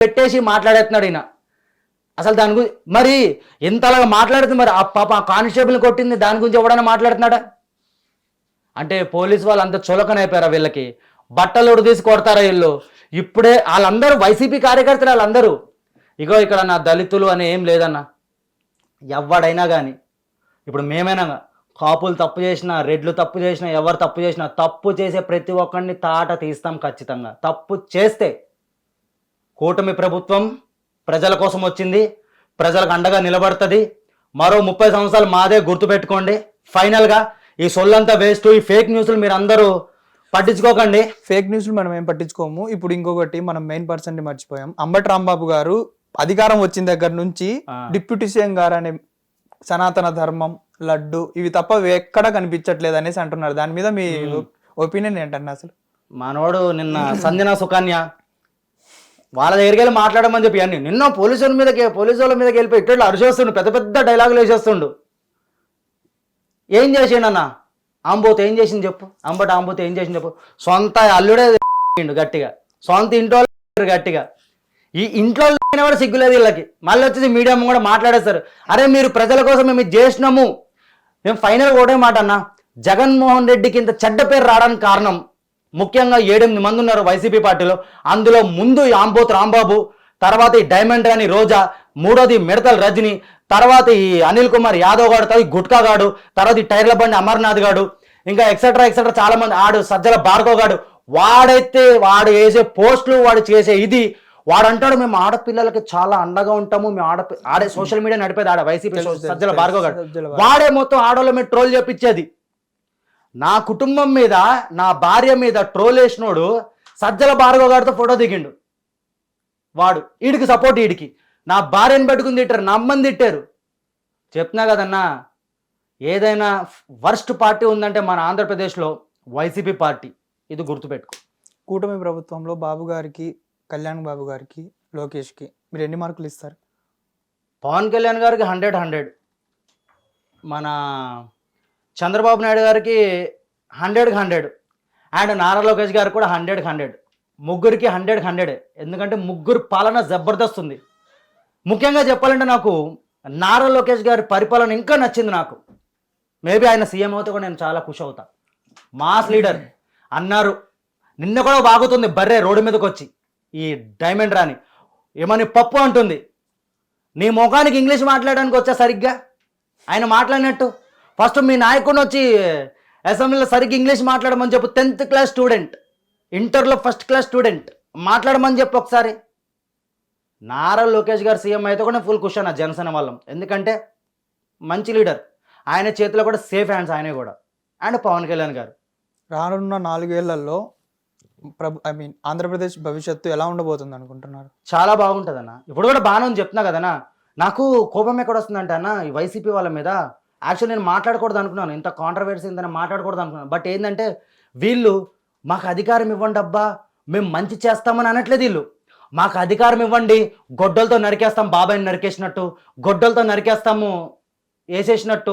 పెట్టేసి మాట్లాడేస్తున్నాడు ఈయన. అసలు దాని గురించి మరి ఇంతలాగా మాట్లాడుతుంది మరి ఆ పాప ఆ కానిస్టేబుల్ కొట్టింది దాని గురించి ఎవడైనా మాట్లాడుతున్నాడా? అంటే పోలీస్ వాళ్ళు అంత చులకనైపోయారా వీళ్ళకి? బట్టలు ఉడదీసి కొడతారా వీళ్ళు? ఇప్పుడే వాళ్ళందరూ వైసీపీ కార్యకర్తలు వాళ్ళందరూ. ఇగో ఇక్కడ నా దళితులు అని ఏం లేదన్న. ఎవడైనా కానీ ఇప్పుడు మేమైనా కాపులు తప్పు చేసినా రెడ్లు తప్పు చేసినా ఎవరు తప్పు చేసినా తప్పు చేసే ప్రతి ఒక్కరిని తాట తీస్తాం ఖచ్చితంగా. తప్పు చేస్తే కూటమి ప్రభుత్వం ప్రజల కోసం వచ్చింది. ప్రజలకు అండగా నిలబడుతుంది. మరో ముప్పై సంవత్సరాలు మాదే గుర్తుపెట్టుకోండి. ఫైనల్గా ఈ సొల్లంతా వేస్ట్. ఈ ఫేక్ న్యూస్లు మీరు అందరూ పట్టించుకోకండి. ఫేక్ న్యూస్ మనం ఏం పట్టించుకోము. ఇప్పుడు ఇంకొకటి మనం మెయిన్ పర్సన్ని మర్చిపోయాం. అంబటి రాంబాబు గారు అధికారం వచ్చిన దగ్గర నుంచి. డిప్యూటీ సీఎం గారు అనే సనాతన ధర్మం లడ్డు ఇవి తప్ప ఎక్కడ కనిపించట్లేదు అనేసి అంటున్నారు. దాని మీద మీ ఒపీనియన్ ఏంటన్నా అసలు? మనోడు నిన్న సంజన సుకన్య వాళ్ళ దగ్గరికి వెళ్ళి మాట్లాడమని చెప్పి అన్ని నిన్న పోలీసుల మీదకి పోలీసు వాళ్ళ మీదకి వెళ్ళిపోయి ఇట్లా అరిచేస్తుండు పెద్ద పెద్ద డైలాగులు వేసేస్తుండు. ఏం చేసిండన్న ఆంబోత్ ఏం చేసింది చెప్పు. అంబట ఆంబోత్ ఏం చేసింది చెప్పు. సొంత అల్లుడే గట్టిగా. సొంత ఇంట్లో గట్టిగా. ఈ ఇంట్లో అయినా కూడా సిగ్గులేదు వీళ్ళకి. మళ్ళీ వచ్చేసి మీడియా కూడా మాట్లాడేస్తారు. అరే మీరు ప్రజల కోసం మేము చేసినాము. మేము ఫైనల్ ఒకటే మాట అన్న. జగన్మోహన్ రెడ్డికి ఇంత చెడ్డ పేరు రావడానికి కారణం ముఖ్యంగా ఏడెనిమిది మంది ఉన్నారు వైసీపీ పార్టీలో అందులో ముందు ఆంబోత్ రాంబాబు తర్వాత ఈ డైమండ్ రాణి రోజా మూడోది మిడతల రజని తర్వాత ఈ అనిల్ కుమార్ యాదవ్ గాడు తర్వాత గుట్కా గాడు తర్వాత ఈ టైర్ల బండి అమర్నాథ్ గాడు ఇంకా ఎక్సెట్రా ఎక్సెట్రా చాలా మంది ఆడు సజ్జల భార్గవ్ గాడు వాడైతే వాడు వేసే పోస్టులు వాడు చేసే ఇది వాడు అంటాడు మేము ఆడపిల్లలకి చాలా అండగా ఉంటాము మేము ఆడ ఆడే సోషల్ మీడియా నడిపేది ఆడ వైసీపీ సజ్జల. భార్గవ్ గాడు. వాడే మొత్తం ఆడవాళ్ళ మీద ట్రోల్ చేపించేది నా కుటుంబం మీద నా భార్య మీద ట్రోల్ వేసినోడు సజ్జల భార్గవ్ గారితో ఫోటో దిగిండు. వాడు ఈడికి సపోర్ట్ ఈడికి. నా భార్యను పెట్టుకుని తిట్టారు నా అమ్మని తిట్టారు. చెప్తున్నా కదన్నా ఏదైనా వర్స్ట్ పార్టీ ఉందంటే మన ఆంధ్రప్రదేశ్లో వైసీపీ పార్టీ. ఇది గుర్తుపెట్టుకో. కూటమి ప్రభుత్వంలో బాబు గారికి కళ్యాణ్ బాబు గారికి లోకేష్కి మీరు ఎన్ని మార్కులు ఇస్తారు? పవన్ కళ్యాణ్ గారికి హండ్రెడ్ హండ్రెడ్. మన చంద్రబాబు నాయుడు గారికి హండ్రెడ్కి హండ్రెడ్ అండ్ నారా లోకేష్ గారు కూడా హండ్రెడ్కి హండ్రెడ్. ముగ్గురికి హండ్రెడ్ హండ్రెడ్. ఎందుకంటే ముగ్గురు పాలన జబర్దస్త్ ఉంది. ముఖ్యంగా చెప్పాలంటే నాకు నారా లోకేష్ గారి పరిపాలన ఇంకా నచ్చింది నాకు. మేబీ ఆయన సీఎం అవుతే కూడా నేను చాలా ఖుషి అవుతా. మాస్ లీడర్ అన్నారు. నిన్న కూడా బాగుతుంది బర్రె రోడ్డు మీదకి వచ్చి. ఈ డైమండ్ రాని ఏమని పప్పు అంటుంది. నీ ముఖానికి ఇంగ్లీష్ మాట్లాడడానికి వచ్చా సరిగ్గా? ఆయన మాట్లాడినట్టు. ఫస్ట్ మీ నాయకుడిని వచ్చి అసెంబ్లీలో సరిగ్గా ఇంగ్లీష్ మాట్లాడమని చెప్పు. Tenth class student. ఇంటర్లో ఫస్ట్ క్లాస్ స్టూడెంట్. మాట్లాడమని చెప్పు ఒకసారి. నారా లోకేష్ గారు సీఎం అయితే కూడా ఫుల్ క్వశ్చన్ ఆ జనసేన వాళ్ళం. ఎందుకంటే మంచి లీడర్. ఆయన చేతిలో కూడా సేఫ్ హ్యాండ్స్ ఆయనే కూడా. అండ్ పవన్ కళ్యాణ్ గారు. రానున్న నాలుగేళ్ళలో ప్రభు ఐ మీన్ ఆంధ్రప్రదేశ్ భవిష్యత్తు ఎలా ఉండబోతుంది అనుకుంటున్నారు? చాలా బాగుంటుంది అన్న ఇప్పుడు కూడా బాగానే ఉంది చెప్తున్నా కదనా నాకు కోపం ఎక్కడ వస్తుందంటే అన్న ఈ వైసీపీ వాళ్ళ మీద యాక్చువల్ నేను మాట్లాడకూడదు అనుకున్నాను. ఇంత కాంట్రవర్సీ ఉందని మాట్లాడకూడదు అనుకున్నాను. బట్ ఏంటంటే వీళ్ళు మాకు అధికారం ఇవ్వండి అబ్బా మేము మంచి చేస్తామని అనట్లేదు వీళ్ళు. మాకు అధికారం ఇవ్వండి గొడ్డలతో నరికేస్తాం బాబాయ్ని నరికేసినట్టు గొడ్డలతో నరికేస్తాము వేసేసినట్టు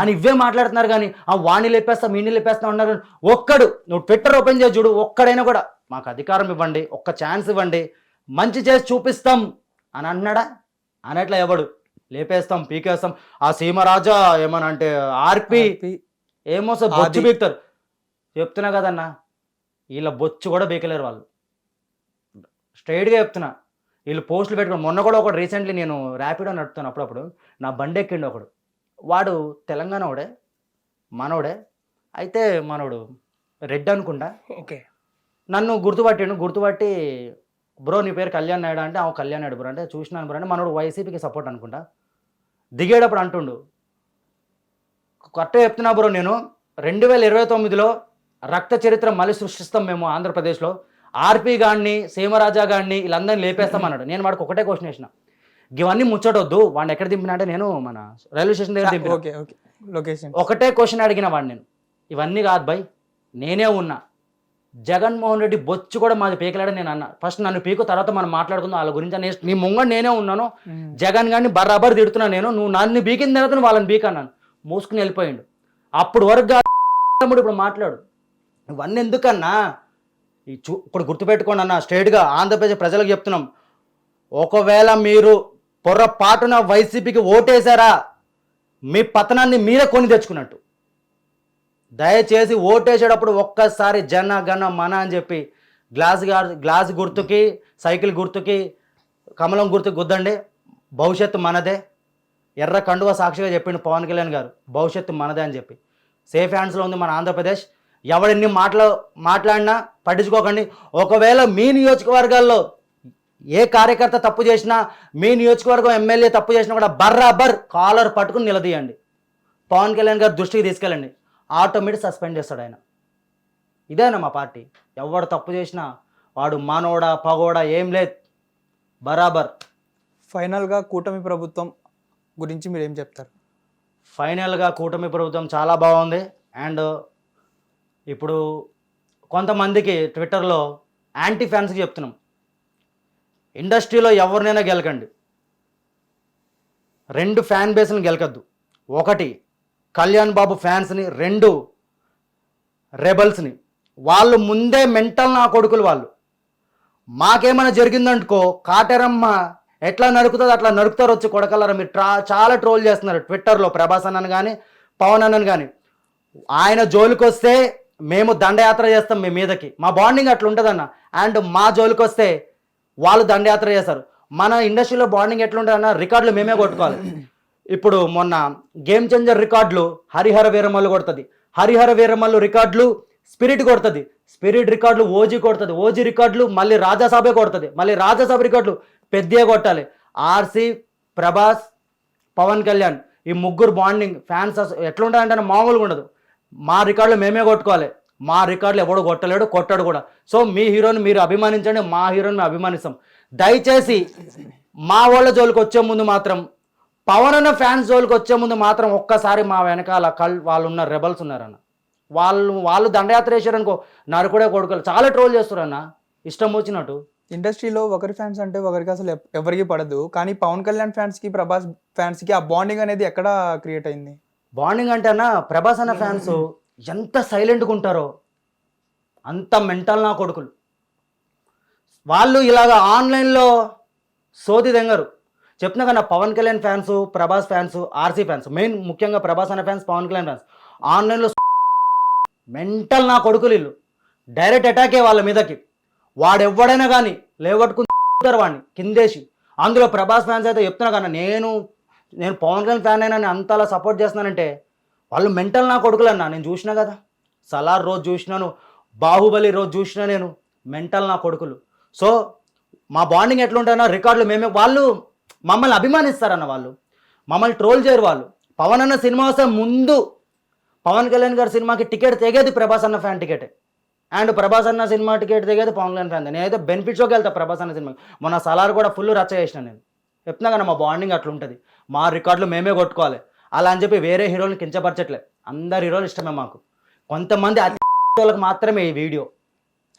అని ఇవే మాట్లాడుతున్నారు కానీ ఆ వాణి లేపేస్తాం వీణి లేపేస్తాం అన్నారు. ఒక్కడు నువ్వు ట్విట్టర్ ఓపెన్ చేసి చూడు ఒక్కడైనా కూడా మాకు అధికారం ఇవ్వండి ఒక్క ఛాన్స్ ఇవ్వండి మంచి చేసి చూపిస్తాం అని అంటున్నాడా అనట్లా ఎవడు? లేపేస్తాం పీకేస్తాం. ఆ సీమరాజా ఏమన్నా అంటే ఆర్పి. ఏమో సార్ బొచ్చు. బీక్తారు. చెప్తున్నా కదన్నా వీళ్ళ బొచ్చు కూడా బీకలేరు వాళ్ళు. స్ట్రైట్గా చెప్తున్నా వీళ్ళు పోస్టులు పెట్టుకుని మొన్న కూడా ఒకడు రీసెంట్లీ నేను ర్యాపిడో నడుపుతాను అప్పుడప్పుడు నా బండి ఎక్కిండు ఒకడు. వాడు తెలంగాణ వాడే మనోడే అయితే మనోడు రెడ్ అనుకుంటా. ఓకే. నన్ను గుర్తుపట్టిండు గుర్తుపట్టి బ్రో నీ పేరు కళ్యాణ్ నాయుడు? అంటే ఆ కళ్యాణ్ నాయుడు బ్రో అంటే చూసినాను బ్రో అంటే మనోడు వైసీపీకి సపోర్ట్ అనుకుంటా. దిగేటప్పుడు అంటుండు కరెక్ట్గా చెప్తున్నా బ్రో నేను రెండు వేల ఇరవై తొమ్మిదిలో రక్త చరిత్ర మళ్ళీ సృష్టిస్తాం మేము ఆంధ్రప్రదేశ్లో. ఆర్పి గాడిని సీమరాజా గాడిని వీళ్ళందరినీ లేపేస్తాం అన్నాడు. నేను వాడికి ఒకటే క్వశ్చన్ వేసిన ఇవన్నీ ముచ్చటొద్దు. వాడిని ఎక్కడ దింపినా అంటే నేను మన రైల్వే స్టేషన్ దగ్గర దింపిన. Okay okay. లొకేషన్ ఒకటే క్వశ్చన్ అడిగిన వాడిని నేను. ఇవన్నీ కాదు బై నేనే ఉన్నా. జగన్మోహన్ రెడ్డి బొచ్చు కూడా మాది పీకలాడని నేను అన్నా. ఫస్ట్ నన్ను పీకు తర్వాత మనం మాట్లాడుకుందాం వాళ్ళ గురించి అని నీ ముంగ నేనే ఉన్నాను. జగన్ గారిని బరాబర్ తిడుతున్నా నేను. నువ్వు నన్ను బీకిన తర్వాత వాళ్ళని బీక్ అన్నాను. మూసుకుని వెళ్ళిపోయిండు. అప్పుడు వరకు తమ్ముడు ఇప్పుడు మాట్లాడు. ఇవన్నీ ఎందుకన్నా? ఈ చూ ఇప్పుడు గుర్తుపెట్టుకోండి అన్న స్ట్రైట్గా ఆంధ్రప్రదేశ్ ప్రజలకు చెప్తున్నాం. ఒకవేళ మీరు పొరపాటున వైసీపీకి ఓటేశారా? మీ పతనాన్ని మీరే కొని తెచ్చుకున్నట్టు. దయచేసి ఓటేసేటప్పుడు ఒక్కసారి జన గణ మన అని చెప్పి గ్లాస్ గ్లాస్ గుర్తుకి సైకిల్ గుర్తుకి కమలం గుర్తుకి గుద్దండి. భవిష్యత్తు మనదే. ఎర్ర కండువ సాక్షిగా చెప్పిండు పవన్ కళ్యాణ్ గారు. భవిష్యత్తు మనదే అని చెప్పి. సేఫ్ హ్యాండ్స్లో ఉంది మన ఆంధ్రప్రదేశ్. ఎవడెన్ని మాటలు మాట్లాడినా పట్టించుకోకండి. ఒకవేళ మీ నియోజకవర్గాల్లో ఏ కార్యకర్త తప్పు చేసినా మీ నియోజకవర్గం ఎమ్మెల్యే తప్పు చేసినా కూడా బర్రాబర్ కాలర్ పట్టుకుని నిలదీయండి. పవన్ కళ్యాణ్ గారు దృష్టికి తీసుకెళ్ళండి. ఆటోమేటిక్ సస్పెండ్ చేస్తాడు ఆయన. ఇదేనా మా పార్టీ? ఎవడు తప్పు చేసినా వాడు మానోడా పగోడా ఏం లేదు. బరాబర్. ఫైనల్గా కూటమి ప్రభుత్వం గురించి మీరు ఏం చెప్తారు? ఫైనల్గా కూటమి ప్రభుత్వం చాలా బాగుంది. అండ్ ఇప్పుడు కొంతమందికి ట్విట్టర్లో యాంటీ ఫ్యాన్స్కి చెప్తున్నాం. ఇండస్ట్రీలో ఎవరినైనా గెలకండి. రెండు ఫ్యాన్ బేస్ని గెలకద్దు. ఒకటి కళ్యాణ్ బాబు ఫ్యాన్స్ని రెండు రెబల్స్ని. వాళ్ళు ముందే మెంటల్ నా కొడుకులు వాళ్ళు. మాకేమైనా జరిగిందనుకో కాటరమ్మ ఎట్లా నరుకుతుంది అట్లా నరుకుతారు వచ్చి కొడకలరా. మీరు ట్రా చాలా ట్రోల్ చేస్తున్నారు ట్విట్టర్లో ప్రభాస్ అన్నను కానీ పవన్ అన్నను కానీ ఆయన జోలికి వస్తే మేము దండయాత్ర చేస్తాం మీ మీదకి. మా బాండింగ్ అట్లా ఉంటుందన్న. అండ్ మా జోలికి వస్తే వాళ్ళు దండయాత్ర చేస్తారు. మన ఇండస్ట్రీలో బాండింగ్ ఎట్లుంటుందన్న రికార్డులు మేమే కొట్టుకోవాలి. ఇప్పుడు మొన్న గేమ్ చేంజర్ రికార్డులు హరిహర వీరమల్లు కొడుతుంది. హరిహర వీరమల్లు రికార్డులు స్పిరిట్ కొడుతుంది. స్పిరిట్ రికార్డులు ఓజీ కొడుతుంది. ఓజీ రికార్డులు మళ్ళీ రాజాసభే కొడుతుంది. మళ్ళీ రాజాసభ రికార్డులు పెద్దే కొట్టాలి. ఆర్సీ ప్రభాస్ పవన్ కళ్యాణ్ ఈ ముగ్గురు బాండింగ్ ఫ్యాన్స్ ఎట్లుంటాయంటే మామూలుగా ఉండదు. మా రికార్డులు మేమే కొట్టుకోవాలి. మా రికార్డులు ఎవడు కొట్టలేడు కొట్టాడు కూడా. సో మీ హీరోని మీరు అభిమానించండి మా హీరోని మేము అభిమానిస్తాం. దయచేసి మా వాళ్ళ జోలికి వచ్చే ముందు మాత్రం పవన్ అన్న ఫ్యాన్స్ జోలికి వచ్చే ముందు మాత్రం ఒక్కసారి మా వెనకాల కల్ వాళ్ళు ఉన్న రెబల్స్ ఉన్నారన్న. వాళ్ళు వాళ్ళు దండయాత్ర చేశారనుకో నరుకుడే కొడుకులు. చాలా ట్రోల్ చేస్తారన్న. ఇష్టం వచ్చినట్టు. ఇండస్ట్రీలో ఒకరి ఫ్యాన్స్ అంటే ఒకరికి అసలు ఎవరికి పడదు. కానీ పవన్ కళ్యాణ్ ఫ్యాన్స్కి ప్రభాస్ ఫ్యాన్స్కి ఆ బాండింగ్ అనేది ఎక్కడ క్రియేట్ అయింది? బాండింగ్ అంటే అన్న ప్రభాస్ అన్న ఫ్యాన్స్ ఎంత సైలెంట్గా ఉంటారో. అంత మెంటల్ నా కొడుకులు. వాళ్ళు ఇలాగ ఆన్లైన్లో సోది దెంగరు. చెప్తున్నా కదా Pawan Kalyan fans Prabhas fans RC fans main ముఖ్యంగా ప్రభాస్ అనే ఫ్యాన్స్ పవన్ కళ్యాణ్ ఫ్యాన్స్. ఆన్లైన్లో మెంటల్ నా కొడుకులు ఇల్లు డైరెక్ట్ అటాకే వాళ్ళ మీదకి. వాడెవ్వడైనా కానీ లేవట్టుకుంటారు వాడిని కిందేసి. అందులో ప్రభాస్ ఫ్యాన్స్ అయితే చెప్తున్నా కన్నా నేను నేను పవన్ కళ్యాణ్ ఫ్యాన్ అయినా నేను అంతలా సపోర్ట్ చేస్తున్నానంటే వాళ్ళు మెంటల్ నా కొడుకులన్నా నేను చూసినా కదా. సలార్ రోజు చూసినాను బాహుబలి రోజు చూసినా నేను మెంటల్ నా కొడుకులు. సో మా బాండింగ్ ఎట్లుంటానో రికార్డులు మేమే వాళ్ళు మమ్మల్ని అభిమానిస్తారన్న వాళ్ళు. మమ్మల్ని ట్రోల్ చేయరు వాళ్ళు. పవన్ అన్న సినిమా వస్తే ముందు పవన్ కళ్యాణ్ గారి సినిమాకి టికెట్ తెగేది ప్రభాస్ అన్న ఫ్యాన్ టికెట్. అండ్ ప్రభాస్ అన్న సినిమా టికెట్ తెగేది పవన్ కళ్యాణ్ ఫ్యాన్. నేనైతే బెనిఫిట్ షోకి వెళ్తా ప్రభాస్ అన్న సినిమాకి. మొన్న సలార్ కూడా ఫుల్ రచ్చ చేసిన నేను. చెప్తున్నా కదా మా బాండింగ్ అట్లుంటుంది. మా రికార్డులు మేమే కొట్టుకోవాలి. అలా అని చెప్పి వేరే హీరోలు కించపరచట్లే. అందరు హీరోలు ఇష్టమే మాకు. కొంతమంది అతి వాళ్ళకి మాత్రమే ఈ వీడియో.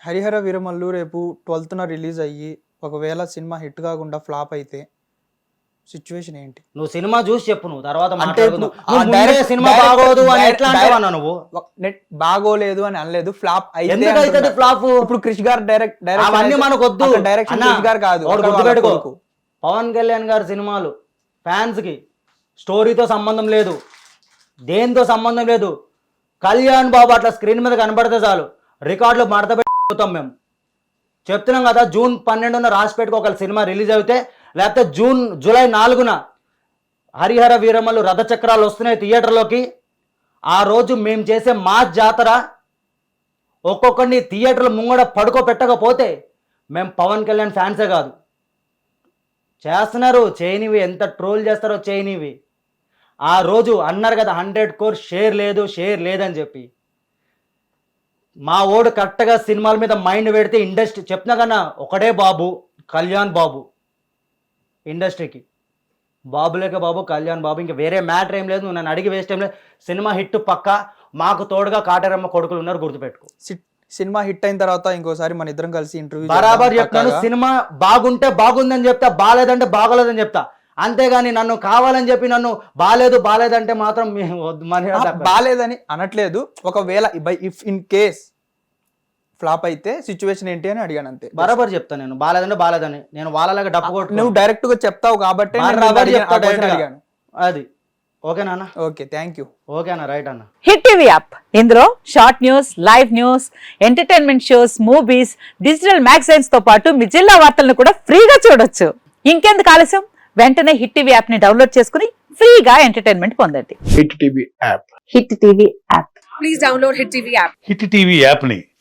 హరిహర వీరమల్లు రేపు ట్వెల్త్న రిలీజ్ అయ్యి ఒకవేళ సినిమా హిట్ కాకుండా ఫ్లాప్ అయితే సిచ్యువేషన్ ఏంటి? నువ్వు సినిమా చూసి చెప్పు నువ్వు తర్వాత direct- సినిమా బాగోదు అని ఎట్లా నువ్వు? నెట్ బాగోలేదు అని అనలేదు ఫ్లాప్ అయితే. ఫ్లాప్? ఇప్పుడు క్రిష్ గారు డైరెక్ట్ అవన్నీ మనకు వద్దు డైరెక్షన్ అన్నా, క్రిష్ గారు కాదు ఒకటి ఒకరు వాళ్ళ గుర్తుపెట్టుకో. కొడుకు. పవన్ కళ్యాణ్ గారి సినిమాలు ఫ్యాన్స్కి స్టోరీతో సంబంధం లేదు. దేంతో సంబంధం లేదు? కళ్యాణ్ బాబు అట్లా స్క్రీన్ మీద కనబడితే చాలు. రికార్డులు మడత పెట్టుతాం మేము. చెప్తున్నాం కదా జూన్ పన్నెండున రాసి పెట్టుకో ఒక సినిమా రిలీజ్ అయితే లేకపోతే జూన్ జూలై నాలుగున హరిహర వీరమ్మలు రథచక్రాలు వస్తున్నాయి థియేటర్లోకి. ఆ రోజు మేము చేసే మా జాతర ఒక్కొక్కడిని థియేటర్లు ముంగడ పడుకోబెట్టకపోతే మేము పవన్ కళ్యాణ్ ఫ్యాన్సే కాదు. చేస్తున్నారు చేయనివి ఎంత ట్రోల్ చేస్తారో చేయనివి. ఆ రోజు అన్నారు కదా హండ్రెడ్ కోర్ షేర్ లేదు షేర్ లేదని చెప్పి. మా ఓడు కరెక్ట్గా సినిమాల మీద మైండ్ పెడితే ఇండస్ట్రీ చెప్పినా కన్నా ఒకడే బాబు కళ్యాణ్ బాబు. ఇండస్ట్రీకి. బాబులేక బాబు కళ్యాణ్ బాబు ఇంకా వేరే మ్యాటర్ ఏం లేదు. నువ్వు నన్ను అడిగి వేస్ట్ ఏం లేదు. సినిమా హిట్ పక్క. మాకు తోడుగా కాటరమ్మ కొడుకులు ఉన్నారు గుర్తుపెట్టుకో. సినిమా హిట్ అయిన తర్వాత ఇంకోసారి మన ఇద్దరం కలిసి ఇంటర్వ్యూ బరాబర్ చెప్తాను సినిమా బాగుంటే బాగుందని చెప్తా బాగాలేదంటే బాగోలేదని చెప్తా. అంతేగాని నన్ను కావాలని చెప్పి నన్ను బాగాలేదు బాగాలేదంటే మాత్రం బాలేదని అనట్లేదు. ఒకవేళ ఇఫ్ ఇన్ కేస్ ఫ్లాప్ అయితే సిచ్యువేషన్ ఏంటి అని అడిగాను అంతే. బరాబర్ చెప్తా నేను. బాలేదంటే బాలేదని. నేను వాళ్ళలాగా డప్పు కొట్టు నువ్వు డైరెక్ట్గా చెప్తావు కాబట్టి నేను బరాబర్ అడిగాను- అది. ఓకేనా అన్న ఓకే థ్యాంక్ యూ. ఓకేనా రైట్ అన్న. Hit TV app. ఇందులో short news live news entertainment shows movies digital మ్యాగజైన్స్తో పాటు మీ జిల్లా వార్తలను కూడా ఫ్రీగా చూడొచ్చు. ఇంకెందుకు ఆలస్యం? వెంటనే హిట్ టీవీ యాప్ని డౌన్లోడ్ చేసుకుని ఫ్రీగా ఎంటర్టైన్మెంట్ పొందండి. Hit TV app. Hit TV app. Please download Hit TV app. Hit TV యాప్ని